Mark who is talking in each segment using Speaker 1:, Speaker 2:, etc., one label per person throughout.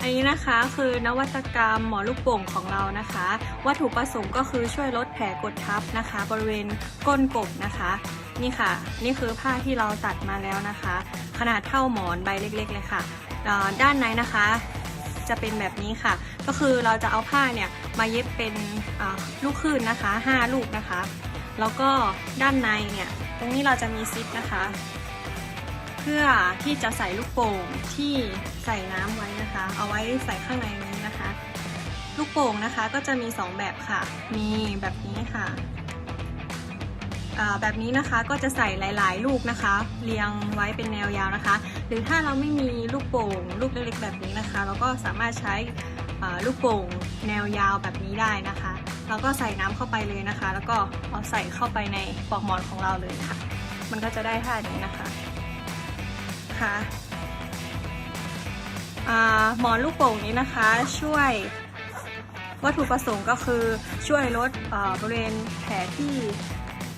Speaker 1: อันนี้นะคะคือนวัตกรรมหมอลูกโป่งของเรานะคะ วัตถุประสงค์ก็คือช่วยลดแผลกดทับนะคะ บริเวณก้นกบนะคะ นี่ค่ะ นี่คือผ้าที่เราตัดมาแล้วนะคะ ขนาดเท่าหมอนใบเล็กๆเลยค่ะ ด้านในนะคะจะเป็นแบบนี้ค่ะ ก็คือเราจะเอาผ้าเนี่ยมาเย็บเป็นลูกคลื่นนะคะ 5 ลูกนะคะ แล้วก็ด้านในเนี่ย ตรงนี้เราจะมีซิปนะคะ พื่อที่จะใส่ลูกโป่งที่ใส่น้ำไว้นะคะ เอาไว้ใส่ข้างในนี้นะคะ ลูกโป่งนะคะก็จะมี 2 แบบค่ะ มีแบบนี้ค่ะแบบนี้นะคะก็จะใส่หลาย ๆ ลูกนะคะ เรียงไว้เป็นแนวยาวนะคะ หรือถ้าเราไม่มีลูกโป่งลูกเล็กๆแบบนี้นะคะ เราก็สามารถใช้ลูกโป่งแนวยาวแบบนี้ได้นะคะเราก็ใส่น้ำเข้าไปเลยนะคะ แล้วก็เอาใส่เข้าไปในปลอกหมอนของเราเลยค่ะ มันก็จะได้ท่านี้นะคะ คะหมอนลูกโป่งนี้นะคะช่วยวัตถุประสงค์ก็คือช่วยลดบริเวณแผลที่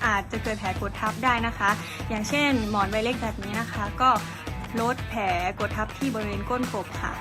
Speaker 1: อาจจะเกิดแผลกดทับได้นะคะ อย่างเช่น หมอนใบเล็กแบบนี้นะคะ ก็ลดแผลกดทับที่บริเวณก้นกบค่ะ